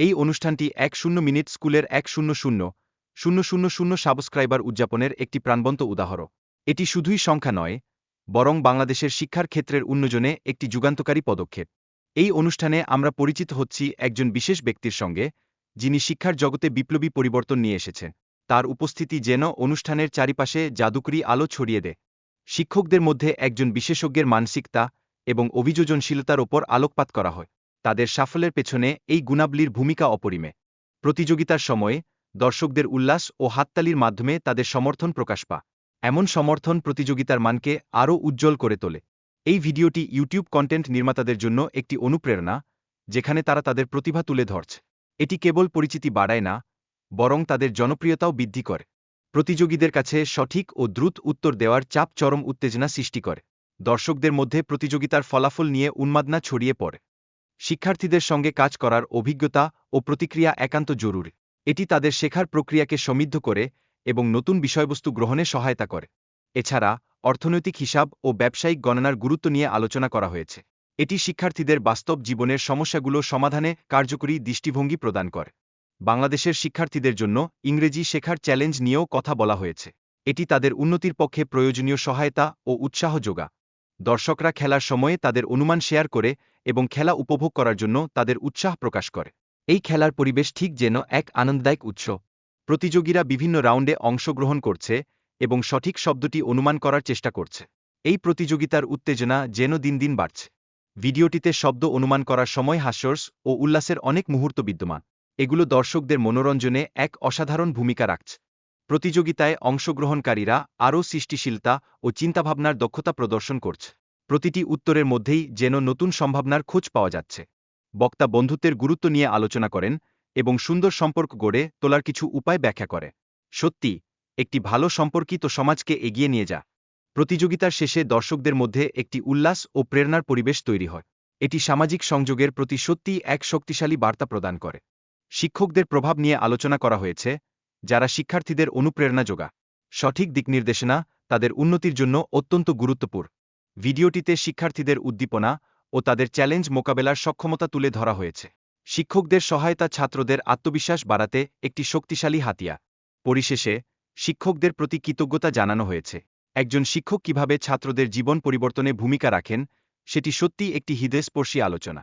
এই অনুষ্ঠানটি এক শূন্য মিনিট স্কুলের এক শূন্য শূন্য শূন্য শূন্য শূন্য সাবস্ক্রাইবার উদযাপনের একটি প্রাণবন্ত উদাহরণ। এটি শুধুই সংখ্যা নয়, বরং বাংলাদেশের শিক্ষার ক্ষেত্রের উন্নয়নে একটি যুগান্তকারী পদক্ষেপ। এই অনুষ্ঠানে আমরা পরিচিত হচ্ছি একজন বিশেষ ব্যক্তির সঙ্গে, যিনি শিক্ষার জগতে বিপ্লবী পরিবর্তন নিয়ে এসেছেন। তার উপস্থিতি যেন অনুষ্ঠানের চারিপাশে জাদুকরি আলো ছড়িয়ে দেয়। শিক্ষকদের মধ্যে একজন বিশেষজ্ঞের মানসিকতা এবং অভিযোজনশীলতার ওপর আলোকপাত করা হয়। তাদের সাফল্যের পেছনে এই গুণাবলীর ভূমিকা অপরিমে। প্রতিযোগিতার সময়ে দর্শকদের উল্লাস ও হাততালির মাধ্যমে তাদের সমর্থন প্রকাশ পা এমন সমর্থন প্রতিযোগিতার মানকে আরও উজ্জ্বল করে তোলে। এই ভিডিওটি ইউটিউব কন্টেন্ট নির্মাতাদের জন্য একটি অনুপ্রেরণা, যেখানে তারা তাদের প্রতিভা তুলে ধরছে। এটি কেবল পরিচিতি বাড়ায় না, বরং তাদের জনপ্রিয়তাও বৃদ্ধি করে। প্রতিযোগীদের কাছে সঠিক ও দ্রুত উত্তর দেওয়ার চাপ চরম উত্তেজনা সৃষ্টি করে। দর্শকদের মধ্যে প্রতিযোগিতার ফলাফল নিয়ে উন্মাদনা ছড়িয়ে পড়ে। শিক্ষার্থীদের সঙ্গে কাজ করার অভিজ্ঞতা ও প্রতিক্রিয়া একান্ত জরুরি। এটি তাদের শেখার প্রক্রিয়াকে সমৃদ্ধ করে এবং নতুন বিষয়বস্তু গ্রহণে সহায়তা করে। এছাড়া, অর্থনৈতিক হিসাব ও ব্যবসায়িক গণনার গুরুত্ব নিয়ে আলোচনা করা হয়েছে। এটি শিক্ষার্থীদের বাস্তব জীবনের সমস্যাগুলো সমাধানে কার্যকরী দৃষ্টিভঙ্গি প্রদান করে। বাংলাদেশের শিক্ষার্থীদের জন্য ইংরেজি শেখার চ্যালেঞ্জ নিয়েও কথা বলা হয়েছে। এটি তাদের উন্নতির পক্ষে প্রয়োজনীয় সহায়তা ও উৎসাহ যোগা। দর্শকরা খেলার সময়ে তাদের অনুমান শেয়ার করে এবং খেলা উপভোগ করার জন্য তাদের উৎসাহ প্রকাশ করে। এই খেলার পরিবেশ ঠিক যেন এক আনন্দদায়ক উৎস। প্রতিযোগীরা বিভিন্ন রাউন্ডে অংশগ্রহণ করছে এবং সঠিক শব্দটি অনুমান করার চেষ্টা করছে। এই প্রতিযোগিতার উত্তেজনা যেন দিন দিন বাড়ছে। ভিডিওটিতে শব্দ অনুমান করার সময় হাস্যর্স ও উল্লাসের অনেক মুহূর্ত বিদ্যমান। এগুলো দর্শকদের মনোরঞ্জনে এক অসাধারণ ভূমিকা রাখছে। প্রতিযোগিতায় অংশগ্রহণকারীরা আরও সৃষ্টিশীলতা ও চিন্তাভাবনার দক্ষতা প্রদর্শন করছে। প্রতিটি উত্তরের মধ্যেই যেন নতুন সম্ভাবনার খোঁজ পাওয়া যাচ্ছে। বক্তা বন্ধুত্বের গুরুত্ব নিয়ে আলোচনা করেন এবং সুন্দর সম্পর্ক গড়ে তোলার কিছু উপায় ব্যাখ্যা করে। সত্যি, একটি ভালো সম্পর্কিত সমাজকে এগিয়ে নিয়ে যা। প্রতিযোগিতার শেষে দর্শকদের মধ্যে একটি উল্লাস ও প্রেরণার পরিবেশ তৈরি হয়। এটি সামাজিক সংযোগের প্রতি সত্যিই এক শক্তিশালী বার্তা প্রদান করে। শিক্ষকদের প্রভাব নিয়ে আলোচনা করা হয়েছে যারা শিক্ষার্থীদের অনুপ্রেরণা যোগা, সঠিক দিকনির্দেশনা তাদের উন্নতির জন্য অত্যন্ত গুরুত্বপূর্ণ। ভিডিওটিতে শিক্ষার্থীদের উদ্দীপনা ও তাদের চ্যালেঞ্জ মোকাবেলার সক্ষমতা তুলে ধরা হয়েছে। শিক্ষকদের সহায়তা ছাত্রদের আত্মবিশ্বাস বাড়াতে একটি শক্তিশালী হাতিয়া। পরিশেষে, শিক্ষকদের প্রতি কৃতজ্ঞতা জানানো হয়েছে। একজন শিক্ষক কীভাবে ছাত্রদের জীবন পরিবর্তনে ভূমিকা রাখেন, সেটি সত্যিই একটি হৃদয়স্পর্শী আলোচনা।